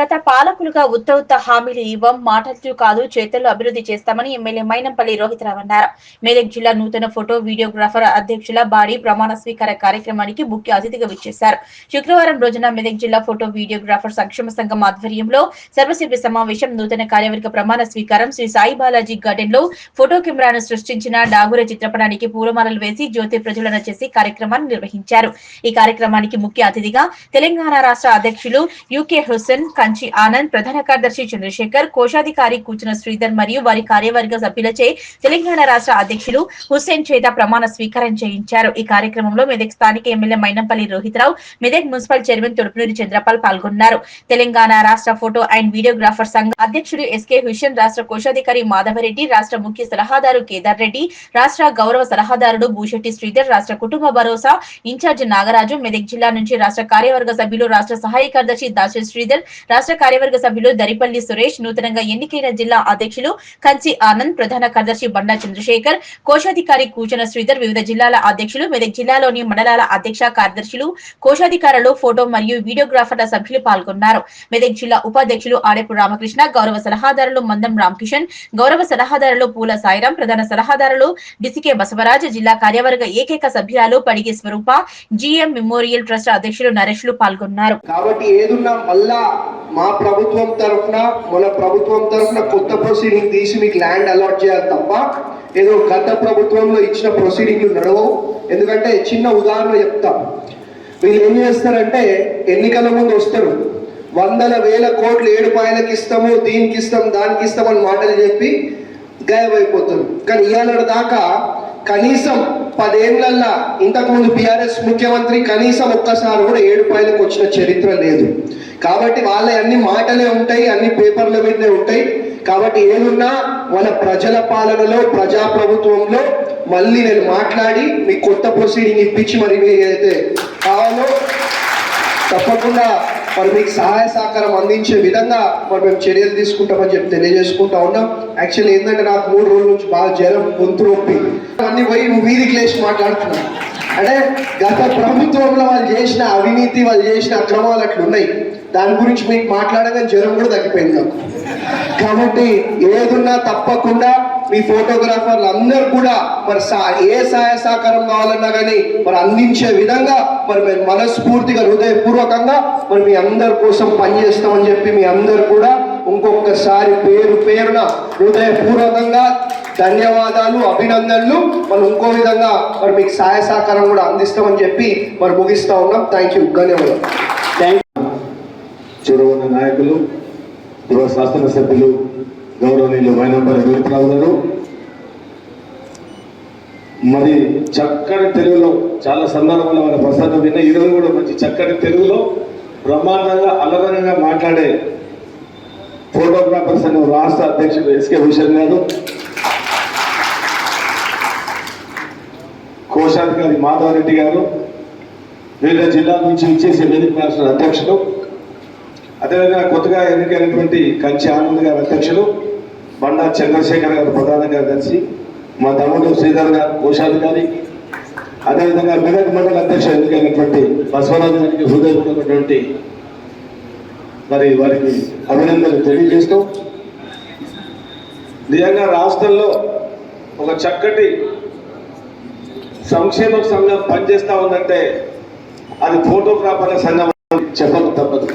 గత పాలకులుగా ఉత్త ఉత్త హామీలు ఇవ్వం మాటలు కాదు చేతుల్లో అభివృద్ధి చేస్తామని ఎమ్మెల్యే మైనంపల్లి రోహితరావు అన్నారు. మెదక్ జిల్లా నూతన ఫోటో వీడియోగ్రాఫర్ అధ్యక్షుల బాడీ ప్రమాణ స్వీకార కార్యక్రమానికి ముఖ్య అతిథిగా విచ్చేశారు. శుక్రవారం రోజున మెదక్ జిల్లా ఫోటో వీడియోగ్రాఫర్ సంక్షేమ సంఘం ఆధ్వర్యంలో సర్వసభ్య సమావేశం నూతన కార్యవర్గ ప్రమాణ స్వీకారం శ్రీ సాయి బాలాజీ గార్డెన్లో ఫోటో కెమెరాను సృష్టించిన డాగుర చిత్రపటానికి పూలమాలలు వేసి జ్యోతి ప్రజ్వలన చేసి కార్యక్రమాన్ని నిర్వహించారు. ఈ కార్యక్రమానికి ముఖ్య అతిథిగా తెలంగాణ రాష్ట్ర అధ్యక్షులు యూకే హుస్సేన్ కంచి ఆనంద్ ప్రధాన కార్యదర్శి చంద్రశేఖర్ కోశాధికారి కూచిన శ్రీధర్ మరియు వారి కార్యవర్గ సభ్యులచే తెలంగాణ రాష్ట్ర అధ్యక్షులు హుస్సేన్ చేత ప్రమాణ స్వీకారం చేయించారు. ఈ కార్యక్రమంలో మెదక్ స్థానిక MLA Mynampally Rohit Rao Medak municipal chairman Thodupunuri Chandrapal పాల్గొన్నారు. తెలంగాణ రాష్ట్ర ఫోటో అండ్ వీడియోగ్రాఫర్ సంఘ అధ్యక్షుడు ఎస్కే హుషన్ రాష్ట్ర కోశాధికారి మాధవరెడ్డి రాష్ట్ర ముఖ్య సలహాదారు కేదార్ రెడ్డి రాష్ట్ర గౌరవ సలహాదారుడు భూషెట్టి శ్రీధర్ రాష్ట్ర కుటుంబ భరోసా ఇన్ఛార్జ్ నాగరాజు మెదక్ జిల్లా నుంచి రాష్ట్ర కార్యవర్గ సభ్యులు రాష్ట్ర సహాయ కార్యదర్శి దాసరి శ్రీధర్ రాష్ట్ర కార్యవర్గ సభ్యులు దరిపల్లి సురేష్ నూతనంగా ఎన్నికైన జిల్లా అధ్యక్షులు కంచి ఆనంద్ ప్రధాన కార్యదర్శి బండా చంద్రశేఖర్ కోశాధికారి కూచన శ్రీధర్ వివిధ జిల్లాల అధ్యక్షులు మెదక్ జిల్లాలోని మండలాల అధ్యక్ష కార్యదర్శులు కోశాధికారులు ఫోటో మరియు వీడియోగ్రాఫర్ల సభ్యులు పాల్గొన్నారు. మెదక్ జిల్లా ఉపాధ్యక్షులు ఆడేపు రామకృష్ణ గౌరవ సలహాదారులు మందం రామకిషన్ గౌరవ సలహాదారులు పూల సాయిరాం ప్రధాన సలహాదారులు డిసికే బసవరాజ్ జిల్లా కార్యవర్గ ఏకైక సభ్యురాలు Padigi Swarupa GM memorial trust అధ్యక్షులు నరేష్లు పాల్గొన్నారు. కాబట్టి ఏదున్నా మళ్ళా మా ప్రభుత్వం తరఫున మన ప్రభుత్వం తరఫున కొత్త ప్రొసీడింగ్ తీసి మీకు ల్యాండ్ అలాట్ చేయాలి తప్ప ఏదో గత ప్రభుత్వంలో ఇచ్చిన ప్రొసీడింగ్లు నడవవు ఎందుకంటే చిన్న ఉదాహరణ చెప్తాం. వీళ్ళు ఏం చేస్తారంటే ఎన్నికల ముందు వస్తారు. వందల వేల కోట్లు ఏడు పాయలకి ఇస్తాము దీనికి ఇస్తాం దానికి ఇస్తాం అని మాటలు చెప్పి గాయమైపోతారు కానీ ఇవాళ దాకా కనీసం పదేళ్ళల్లా ఇంతకుముందు బీఆర్ఎస్ ముఖ్యమంత్రి కనీసం ఒక్కసారి కూడా ఏడు పాయలకు వచ్చిన చరిత్ర లేదు. కాబట్టి వాళ్ళ అన్ని మాటలే ఉంటాయి అన్ని పేపర్ల మీదనే ఉంటాయి. కాబట్టి ఏదున్నా వాళ్ళ ప్రజల పాలనలో ప్రజాప్రభుత్వంలో మళ్ళీ నేను మాట్లాడి మీకు కొత్త ప్రొసీడింగ్ ఇప్పించి మరి మీకైతే కావాలో తప్పకుండా మరి మీకు సహాయ సహకారం అందించే విధంగా మరి మేము చర్యలు తీసుకుంటామని చెప్పి తెలియజేసుకుంటా ఉన్నాం. యాక్చువల్లీ ఏంటంటే నాకు మూడు రోజుల నుంచి బాగా జ్వరం గొంతు నొప్పి. అన్ని పోయి నువ్వు వీధికి లేచి మాట్లాడుతున్నావు అంటే గత ప్రభుత్వంలో వాళ్ళు చేసిన అవినీతి వాళ్ళు చేసిన అక్రమాలు అట్లున్నాయి. దాని గురించి మీకు మాట్లాడగానే జ్వరం కూడా తగ్గిపోయింది నాకు. కాబట్టి ఏదున్నా తప్పకుండా మీ ఫోటోగ్రాఫర్లు అందరూ కూడా మరి సా- ఏ సహాయ సహకారం కావాలన్నా కానీ మరి అందించే విధంగా మరి మేము మనస్ఫూర్తిగా హృదయపూర్వకంగా మరి మీ అందరి కోసం పనిచేస్తామని చెప్పి మీ అందరు కూడా ఇంకొకసారి పేరు పేరున హృదయపూర్వకంగా ధన్యవాదాలు అభినందనలు. మనం ఇంకో విధంగా మరి మీకు సహాయ సహకారం కూడా అందిస్తామని చెప్పి మరి ముగిస్తా ఉన్నాం. థ్యాంక్ యూ ధన్యవాదాలు. చూడవన్న నాయకులు యువ శాసనసభ్యులు గౌరవనీయులు వైనంబర్ వీరప్రావు గారు మరి చక్కటి తెలుగులో చాలా సందర్భాలు మన ప్రసాదం విన్న ఈరోజు కూడా మంచి చక్కటి తెలుగులో బ్రహ్మాండంగా అలవరంగా మాట్లాడే ఫోటోగ్రాఫర్స్ అని రాష్ట్ర అధ్యక్షుడు ఎస్కే భూషణ్ గారు. కోశాధికారి మాధవరెడ్డి గారు. వివిధ జిల్లాల నుంచి ఇచ్చేసే వేదిక రాష్ట్ర అధ్యక్షుడు అదేవిధంగా కొత్తగా ఎన్నికైనటువంటి కంచి ఆనంద్ గారు అధ్యక్షులు బండా చంద్రశేఖర్ గారు ప్రధాన కలిసి మా తమ్ముడు శ్రీధర్ గారు కోశాలు కానీ అదేవిధంగా మెదక్ మండల అధ్యక్షుడు ఎన్నికైనటువంటి బసవరాజు గారికి హృదయపూర్వకటువంటి మరి వారికి అభినందనలు తెలియజేస్తూ నిజంగా రాష్ట్రంలో ఒక చక్కటి సంక్షేమ సంఘం పనిచేస్తా ఉందంటే అది ఫోటోగ్రాఫర్ల సంఘం చెప్పక తప్పదు.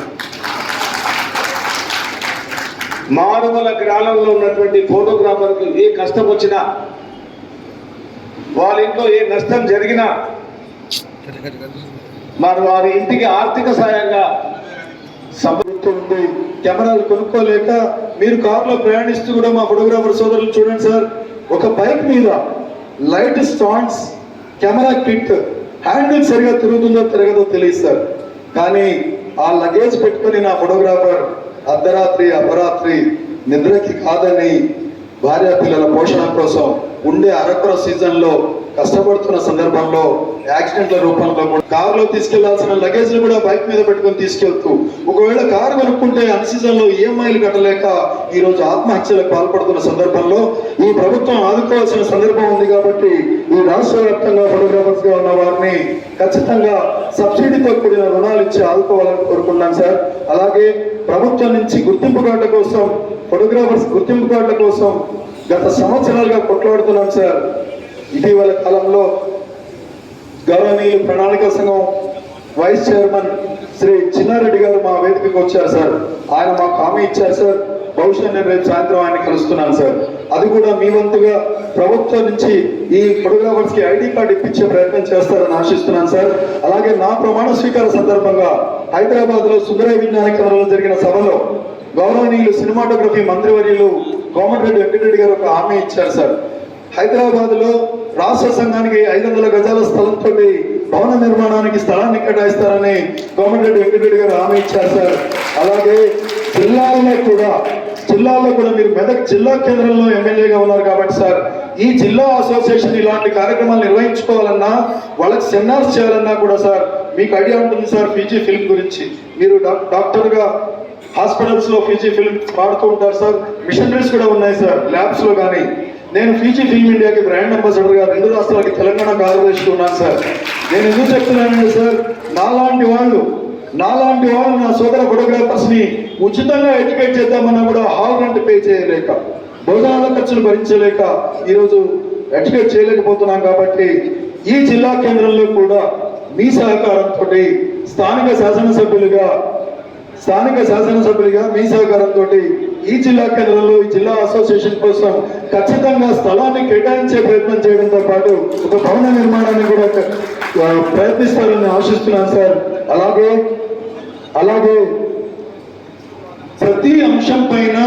మారుమూల గ్రామంలో ఉన్నటువంటి ఫోటోగ్రాఫర్కు ఏ కష్టం వచ్చినా వాళ్ళ ఇంట్లో ఏ నష్టం జరిగినా మరి వారి ఇంటికి ఆర్థిక సాయంగా ఉంది కెమెరాలు కొనుక్కోలేక మీరు కారులో ప్రయాణిస్తూ కూడా మా ఫోటోగ్రాఫర్ సోదరులు చూడండి సార్ ఒక బైక్ మీద light stands camera kit handle సరిగా తిరుగుతుందో తిరగదో తెలియదు సార్. కానీ ఆ లగేజ్ పెట్టుకుని నా ఫోటోగ్రాఫర్ అర్ధరాత్రి అపరాత్రి నిద్రకి కాదని భార్య పిల్లల పోషణ కోసం ఉండే అరకుర సీజన్లో కష్టపడుతున్న సందర్భంలో యాక్సిడెంట్ల రూపంలో కూడా కారులో తీసుకెళ్ళాల్సిన లగేజ్ కూడా బైక్ మీద పెట్టుకొని తీసుకెళ్తూ ఒకవేళ కారు కొనుక్కుంటే అన్ సీజన్లో ఈఎంఐలు కట్టలేక ఈ రోజు ఆత్మహత్యలకు పాల్పడుతున్న సందర్భంలో ఈ ప్రభుత్వం ఆదుకోవాల్సిన సందర్భం ఉంది కాబట్టి ఈ రాష్ట్ర వ్యాప్తంగా ఫోటోగ్రాఫర్స్గా ఉన్న వారిని ఖచ్చితంగా సబ్సిడీతో కూడిన రుణాలు ఇచ్చి ఆదుకోవాలని కోరుకున్నాను సార్. అలాగే ప్రభుత్వం నుంచి గుర్తింపు కార్డుల కోసం ఫోటోగ్రాఫర్స్ గుర్తింపు కార్డుల కోసం గత సంవత్సరాలుగా కొట్లాడుతున్నాం సార్. ఇటీవల కాలంలో గౌరవనీయులు ప్రణాళిక సంఘం వైస్ చైర్మన్ శ్రీ చిన్నారెడ్డి గారు మా వేదికకు వచ్చారు సార్. ఆయన మాకు హామీ ఇచ్చారు సార్. బహుశా నేను రేపు సాయంత్రం ఆయన కలుస్తున్నాను సార్. అది కూడా మీ వంతుగా ప్రభుత్వం నుంచి ఈ ఫోటోగ్రాఫర్స్కి ఐడి కార్డు ఇప్పించే ప్రయత్నం చేస్తారని ఆశిస్తున్నాను సార్. అలాగే నా ప్రమాణ స్వీకార సందర్భంగా హైదరాబాద్లో సుందర విజ్ఞాన కేంద్రంలో జరిగిన సభలో గౌరవనీయులు సినిమాటోగ్రఫీ మంత్రివర్యులు కోమటిరెడ్డి వెంకటరెడ్డి గారు ఒక హామీ ఇచ్చారు సార్. హైదరాబాద్లో రాష్ట్ర సంఘానికి ఐదు వందల గజాల స్థలంతో భవన నిర్మాణానికి స్థలాన్ని కేటాయిస్తారని కోమటిరెడ్డి వెంకటరెడ్డి గారు హామీ ఇచ్చారు సార్. అలాగే జిల్లాల్లో కూడా జిల్లాలో కూడా మీరు మెదక్ జిల్లా కేంద్రంలో ఎమ్మెల్యేగా ఉన్నారు కాబట్టి సార్ ఈ జిల్లా అసోసియేషన్ ఇలాంటి కార్యక్రమాలు నిర్వహించుకోవాలన్నా వాళ్ళకి సెమినార్స్ చేయాలన్నా కూడా సార్ మీకు ఐడియా ఉంటుంది సార్ పీజీ ఫిల్మ్ గురించి. మీరు డాక్టర్గా హాస్పిటల్స్లో పీజీ ఫీజీ ఫిల్మ్ వాడుతూ ఉంటారు సార్. మిషనరీస్ కూడా ఉన్నాయి సార్ ల్యాబ్స్లో కానీ. నేను ఫీజీ ఫిల్మ్ ఇండియాకి బ్రాండ్ అంబాసిడర్గా రెండు రాష్ట్రాలకి తెలంగాణ కార్యదర్శి ఉన్నాను సార్. నేను ఎందుకు చెప్తున్నానంటే సార్ నాలాంటి వాళ్ళు నాలాంటి వాళ్ళు నా సోదర ఫోటోగ్రాఫర్స్ని ఉచితంగా ఎడ్యుకేట్ చేద్దామన్నా కూడా హాల్ రెంట్ పే చేయలేక భోజనాల ఖర్చులు భరించలేక ఈరోజు ఎడ్యుకేట్ చేయలేకపోతున్నాం కాబట్టి ఈ జిల్లా కేంద్రంలో కూడా మీ సహకారంతో స్థానిక శాసనసభ్యులుగా స్థానిక శాసనసభ్యులుగా మీ సహకారంతో ఈ జిల్లా కేంద్రంలో ఈ జిల్లా అసోసియేషన్ కోసం ఖచ్చితంగా స్థలాన్ని కేటాయించే ప్రయత్నం చేయడంతో పాటు ఒక భవన నిర్మాణాన్ని కూడా ప్రయత్నిస్తారని ఆశిస్తున్నాను సార్. అలాగే అలాగే ప్రతి అంశం పైన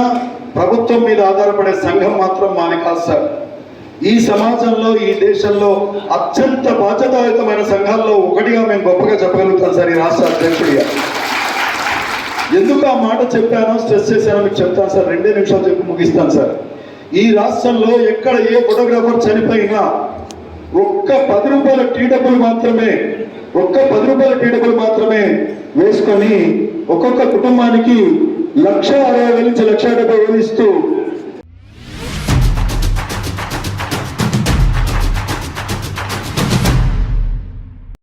ప్రభుత్వం మీద ఆధారపడే సంఘం మాత్రం మాని కాదు సార్. ఈ సమాజంలో ఈ దేశంలో అత్యంత బాధ్యతాయుతమైన సంఘాల్లో ఒకటిగా మేము గొప్పగా చెప్పగలుగుతాం సార్ ఈ రాష్ట్ర అధ్యక్షుడిగా. ఎందుకు ఆ మాట చెప్పానో స్ట్రెస్ చేశానో మీకు చెప్తాను సార్. రెండే నిమిషాలు చెప్పి ముగిస్తాను సార్. ఈ రాష్ట్రంలో ఎక్కడ ఏ ఫోటోగ్రాఫర్ చనిపోయినా ఒక్క పది రూపాయల టీ డబ్బులు మాత్రమే ఒక్క పది రూపాయల టీ డబ్బులు మాత్రమే వేసుకొని ఒక్కొక్క కుటుంబానికి లక్ష అరవై వేల నుంచి లక్ష డెబ్బై వేలు ఇస్తూ